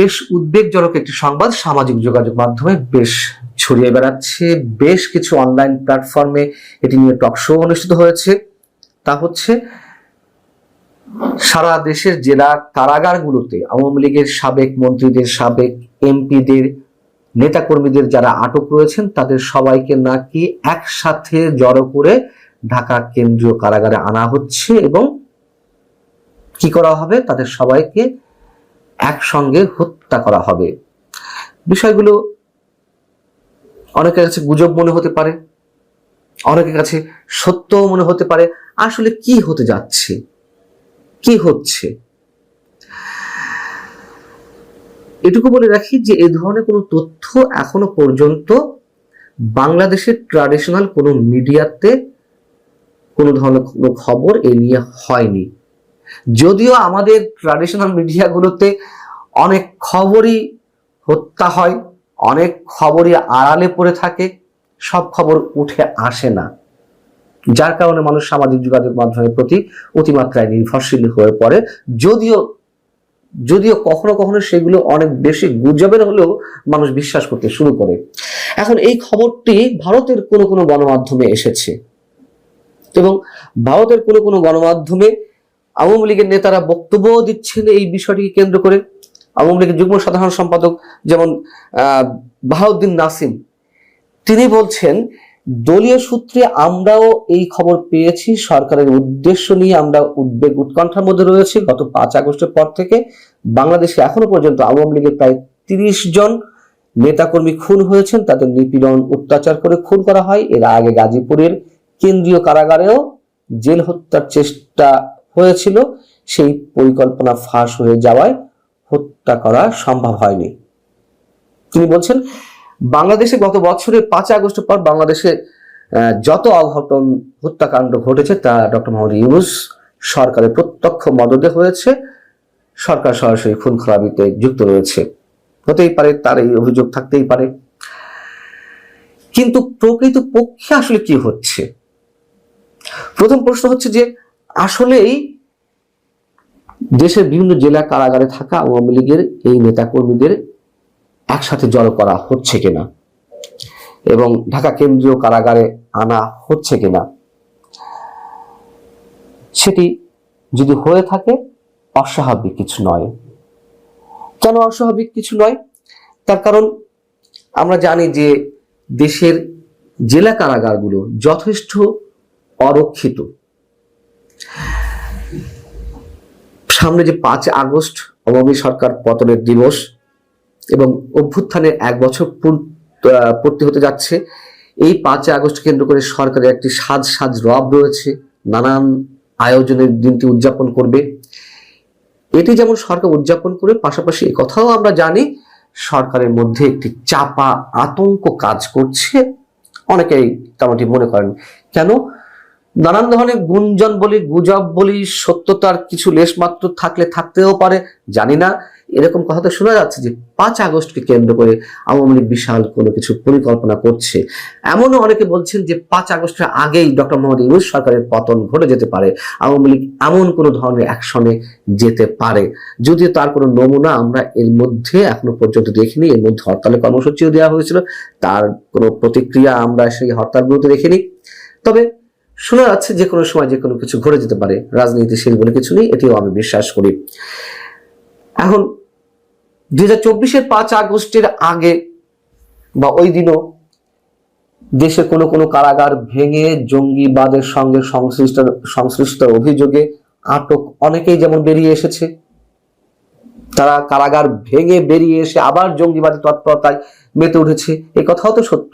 বেশ উদ্বেগজনক একটি সংবাদ সামাজিক যোগাযোগ মাধ্যমে বেশ ছড়িয়ে বেড়াচ্ছে। বেশ কিছু অনলাইন প্ল্যাটফর্মে এটি নিয়ে টক শো অনুষ্ঠিত হয়েছে। তা হচ্ছে, সারা দেশের জেলা কারাগারগুলোতে আওয়ামী লীগের সাবেক মন্ত্রীদের, সাবেক এমপিদের, নেতাকর্মীদের যারা আটক রয়েছেন, তাদের সবাইকে নাকি একসাথে জড়ো করে ঢাকা কেন্দ্রীয় কারাগারে আনা হচ্ছে এবং কি করা হবে? তাদের সবাইকে একসঙ্গে হত্যা করা হবে। বিষয়গুলো অনেকের কাছে গুজব মনে হতে পারে, অনেকের কাছে সত্য মনে হতে পারে, আসলে কি হতে যাচ্ছে, কি হচ্ছে। এটুকু বলে রাখি যে এই ধরনের কোনো তথ্য এখনও পর্যন্ত বাংলাদেশের ট্রাডিশনাল কোনো মিডিয়াতে কোনো ধরনের কোনো খবর এ নিয়ে হয়নি। যদিও আমাদের ট্রাডিশনাল মিডিয়াগুলোতে অনেক খবরই হত্যা হয়, অনেক খবরই আড়ালে পড়ে থাকে, সব খবর উঠে আসে না। যার কারণে মানুষ সামাজিক যোগাযোগ মাধ্যমের প্রতি অতিমাত্রায় নির্ভরশীল হয়ে পড়ে। যদিও যদিও কখনো কখনো সেগুলো অনেক বেশি গুজবের হলেও মানুষ বিশ্বাস করতে শুরু করে। এখন এই খবরটি ভারতের কোনো কোনো গণমাধ্যমে এসেছে। এবং ভারতের কোনো কোনো গণমাধ্যমে আওয়ামী লীগের নেতারা বক্তব্য দিচ্ছেন এই বিষয়টিকে কেন্দ্র করে। আওয়ামী লীগের যুগ্ম সাধারণ সম্পাদক যেমন বাহাউদ্দিন নাসিম, তিনি বলছেন, দলীয় সূত্রে আমরাও এই খবর পেয়েছি। সরকারের উদ্দেশ্য নিয়ে আমরা উদ্বেগ উৎকণ্ঠার মধ্যে রয়েছি। গত পাঁচ আগস্টের পর থেকে বাংলাদেশে এখনও পর্যন্ত আওয়ামী লীগের প্রায় তিরিশ জন নেতাকর্মী খুন হয়েছেন। তাদের নিপীড়ন অত্যাচার করে খুন করা হয়। এর আগে গাজীপুরের কেন্দ্রীয় কারাগারেও জেল হত্যার চেষ্টা হয়েছিল, সেই পরিকল্পনা ফাঁস হয়ে যাওয়ায় হত্যা করা সম্ভব হয়নি। তিনি বলছেন, বাংলাদেশে গত বছরের পাঁচ আগস্ট পর বাংলাদেশে যত অঘটন, হত্যাকাণ্ড ঘটেছে তা ডক্টর মোহাম্মদ ইউনুস সরকারের প্রত্যক্ষ মদদে হয়েছে। সরকার সরাসরি খুন খারাপিতে যুক্ত রয়েছে। হতেই পারে তার এই অভিযোগ থাকতেই পারে। কিন্তু প্রকৃত পক্ষে আসলে কি হচ্ছে? প্রথম প্রশ্ন হচ্ছে যে আসলেই দেশের বিভিন্ন জেলা কারাগারে থাকা আওয়ামী লীগের এই নেতাকর্মীদের একসাথে জড়ো করা হচ্ছে কিনা? এবং ঢাকা কেন্দ্রীয় কারাগারে আনা হচ্ছে কিনা? সেটি যদি হয়ে থাকে, অস্বাভাবিক কিছু নয়। কেন অস্বাভাবিক কিছু নয়? তার কারণ আমরা জানি যে দেশের জেলা কারাগারগুলো যথেষ্ট অরক্ষিত। সামনে যে পাঁচ আগস্ট আওয়ামী সরকার পতনের দিবস এবং অভ্যুত্থানের এক বছর পূর্তি হতে যাচ্ছে, এই পাঁচই আগস্ট কেন্দ্র করে সরকারের একটি সাজ সাজ রব রয়েছে, নানান আয়োজনের দিনটি উদযাপন করবে। এটি যেমন সরকার উদযাপন করে, পাশাপাশি কথাও আমরা জানি, সরকারের মধ্যে একটি চাপা আতঙ্ক কাজ করছে। অনেকেই তেমনটি মনে করেন। কেন? নানান ধরনের গুঞ্জন বলি, গুজব বলি, সত্যতার কিছু লেশমাত্র থাকলে থাকতেও পারে, জানি না। এরকম কথা তো শোনা যাচ্ছে যে পাঁচ আগস্টকে কেন্দ্র করে আওয়ামী লীগ বিশাল কোনো কিছু পরিকল্পনা করছে। এমনও অনেকে বলছেন যে পাঁচ আগস্টের আগেই ডক্টর মোহাম্মদ ইউনুস সরকারের পতন ঘটে যেতে পারে। আওয়ামী লীগ এমন কোনো ধরনের অ্যাকশনে যেতে পারে। যদিও তার কোনো নমুনা আমরা এর মধ্যে এখনও পর্যন্ত দেখিনি, এর মধ্যে হরতালের কর্মসূচিও দেওয়া হয়েছিল, তার কোনো প্রতিক্রিয়া আমরা সেই হরতালগুলোতে দেখিনি। তবে শোনা যাচ্ছে যে কোনো সময় যে কোনো কিছু ঘটে যেতে পারে। রাজনীতি শেষ বলে কিছু নেই, এটিও আমি বিশ্বাস করি। এখন দুই হাজার চব্বিশের পাঁচ আগস্টের আগে বা ওই দিনও দেশে কোনো কোনো কারাগার ভেঙে জঙ্গিবাদের সঙ্গে সংশ্লিষ্ট সংশ্লিষ্ট অভিযোগে আটক অনেকেই যেমন বেরিয়ে এসেছে, তারা কারাগার ভেঙে বেরিয়ে এসে আবার জঙ্গিবাদী তৎপরতায় মেতে উঠেছে। এ কথাও তো সত্য।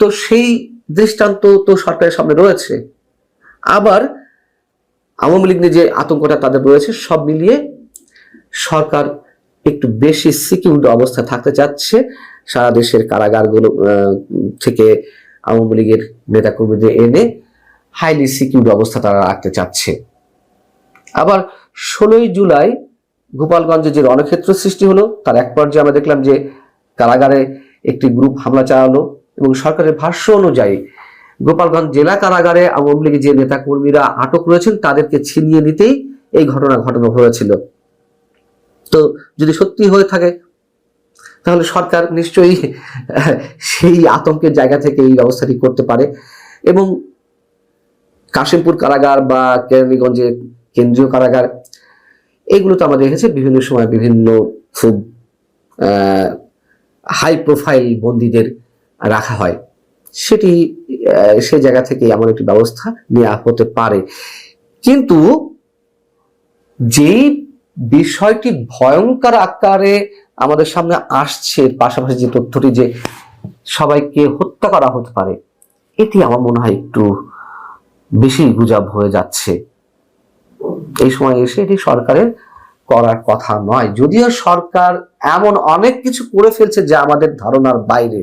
তো সেই দৃষ্টান্ত তো সরকারের সামনে রয়েছে। আবার আওয়ামী লীগ যে আতঙ্কটা তাদের রয়েছে, সব মিলিয়ে সরকার একটু বেশি সিকিউরড অবস্থায় থাকতে চাচ্ছে। সারা দেশের কারাগারগুলো থেকে আওয়ামী লীগের নেতাকর্মীদের এনে হাইলি সিকিউরড অবস্থা তারা রাখতে চাচ্ছে। আবার ষোলোই জুলাই গোপালগঞ্জে যে রণক্ষেত্র সৃষ্টি হলো, তার এক পর্যায়ে আমরা দেখলাম যে কারাগারে একটি গ্রুপ হামলা চালালো। এবং সরকারের ভাষ্য অনুযায়ী, গোপালগঞ্জ জেলা কারাগারে আওয়ামী লীগের যে নেতাকর্মীরা আটক রয়েছেন, তাদেরকে ছিনিয়ে নিতেই এই ঘটনা ঘটানো হয়েছিল। তো যদি সত্যি হয়ে থাকে, তাহলে সরকার নিশ্চয়ই সেই আতঙ্কের জায়গা থেকে এই ব্যবস্থাটি করতে পারে এবং কাশিমপুর কারাগার বা কেরানীগঞ্জের কেন্দ্রীয় কারাগার, এগুলো তো আমরা দেখেছি বিভিন্ন সময় বিভিন্ন খুব হাই প্রোফাইল বন্দীদের রাখা হয়। সেটি সেই জায়গা থেকে এমন একটি ব্যবস্থা নেওয়া হতে পারে। কিন্তু যেই বিষয়টি ভয়ঙ্কর আকারে আমাদের সামনে আসছে পাশাপাশি যে তথ্যটি যে সবাইকে হত্যা করা হতে পারে, এটি আমার মনে হয় একটু বেশি গুজব হয়ে যাচ্ছে। এই সময় এসে এটি সরকারের করার কথা নয়। যদিও সরকার এমন অনেক কিছু করে ফেলছে যা আমাদের ধারণার বাইরে।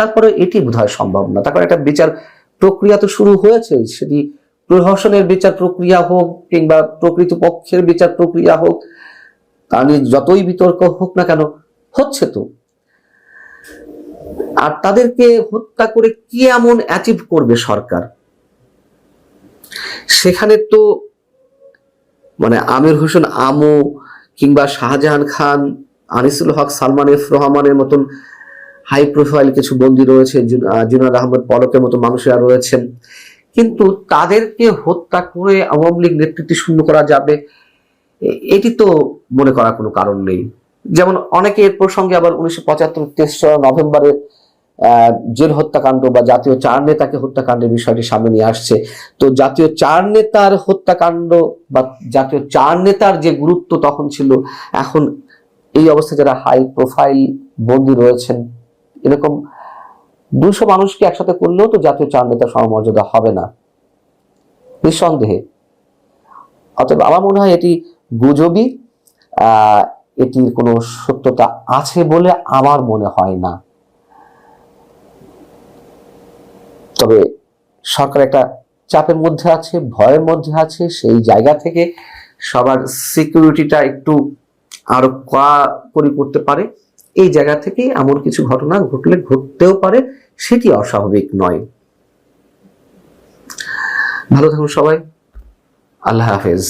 তারপরে এটি বোধহয় সম্ভব না। তারপরে একটা বিচার প্রক্রিয়া তো শুরু হয়েছে, সেটি প্রহসনের বিচার প্রক্রিয়া হোক কিংবা প্রকৃত পক্ষের বিচার প্রক্রিয়া হোক, তা নিয়ে যতই বিতর্ক হোক না কেন, হচ্ছে তো। আর তাদেরকে হত্যা করে কি এমন অ্যাচিভ করবে সরকার? সেখানে তো মানে আমির হোসেন আমু কিংবা শাহজাহান খান, আনিসুল হক, সালমান এফ রহমানের মতন হাই প্রোফাইল কিছু বন্দী রয়েছে জুনাদ আহমদ পলকের মতো মানুষেরা রয়েছেন। কিন্তু তাদেরকে হত্যা করে আওয়ামী লীগ নেতৃত্ব শূন্য করা যাবে এটি তো মনে করার কোনো কারণ নেই। যেমন অনেকে এর প্রসঙ্গে আবার উনিশশো পঁচাত্তর তেসরা নভেম্বরে আহ, জেল হত্যাকাণ্ড বা জাতীয় চার নেতাকে হত্যাকাণ্ডের বিষয়টি সামনে নিয়ে আসছে। তো জাতীয় চার নেতার হত্যাকাণ্ড বা জাতীয় চার নেতার যে গুরুত্ব তখন ছিল এখন এই অবস্থায় যারা হাই প্রোফাইল বন্দী রয়েছেন এরকম দুশো মানুষকে একসাথে করলেও তো জাতীয় চার নেতার সমমর্যাদা হবে না। নিঃসন্দেহে। অতএব আমার মনে হয় এটি গুজবই। এটির কোনো সত্যতা আছে বলে আমার মনে হয় না। তবে সরকার একটা চাপের মধ্যে আছে, ভয়ের মধ্যে আছে, সেই জায়গা থেকে সবার সিকিউরিটিটা একটু আরও কড়া করি করতে পারে। এই জায়গা থেকে এমন কিছু ঘটনা ঘটলে ঘটতেও পারে, সেটি অস্বাভাবিক নয়। ভালো থাকুন সবাই। আল্লাহ হাফেজ।